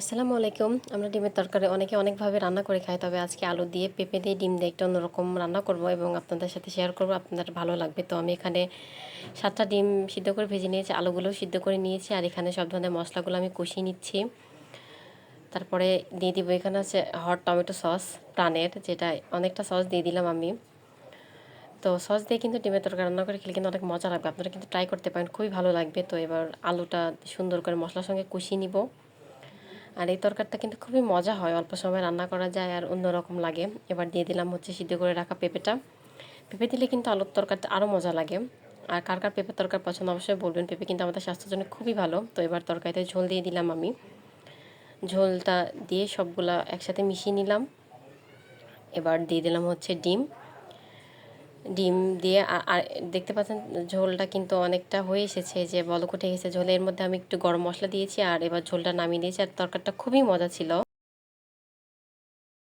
আসসালামু আলাইকুম। আমরা ডিমের তরকারি অনেকে অনেকভাবে রান্না করে খাই, তবে আজকে আলু দিয়ে পেঁপে দিয়ে ডিম দিয়ে একটা অন্যরকম রান্না করব এবং আপনাদের সাথে শেয়ার করব। আপনাদের ভালো লাগবে। তো আমি এখানে সাতটা ডিম সিদ্ধ করে ভেজে নিয়েছি আলুগুলো সিদ্ধ করে নিয়েছি, আর এখানে সব ধরনের মশলাগুলো আমি কষিয়ে নিচ্ছি। তারপরে দিয়ে দিব এখানে আছে হট টমেটো সস প্রাণের, যেটা অনেকটা সস দিয়ে দিলাম আমি। তো সস দিয়ে কিন্তু ডিমের তরকারি রান্না করে খেলে কিন্তু অনেক মজা লাগবে। আপনারা কিন্তু ট্রাই করতে পারেন, খুবই ভালো লাগবে। তো এবার আলুটা সুন্দর করে মশলার সঙ্গে কষিয়ে নিব। আর এই তরকারিটা কিন্তু খুবই মজা হয়। অল্প সময় রান্না করা যায় আর অন্যরকম লাগে। এবার দিয়ে দিলাম হচ্ছে সিদ্ধ করে রাখা পেঁপেটা। পেঁপে দিলে কিন্তু আলুর তরকারিটা আরও মজা লাগে। আর কার কার পেঁপের তরকার পছন্দ অবশ্যই বলবেন। পেঁপে কিন্তু আমাদের স্বাস্থ্যের জন্য খুবই ভালো। তো এবার তরকারিতে ঝোল দিয়ে দিলাম আমি। ঝোলটা দিয়ে সবগুলা একসাথে মিশিয়ে নিলাম। এবার দিয়ে দিলাম হচ্ছে ডিম। ডিম দিয়ে আর দেখতে পাচ্ছেন ঝোলটা কিন্তু অনেকটা হয়ে এসেছে, যে বলক উঠে গেছে। ঝোলের মধ্যে আমি একটু গরম মশলা দিয়েছি আর এবার ঝোলটা নামিয়ে দিয়েছি আর তরকারিটা খুবই মজা ছিল।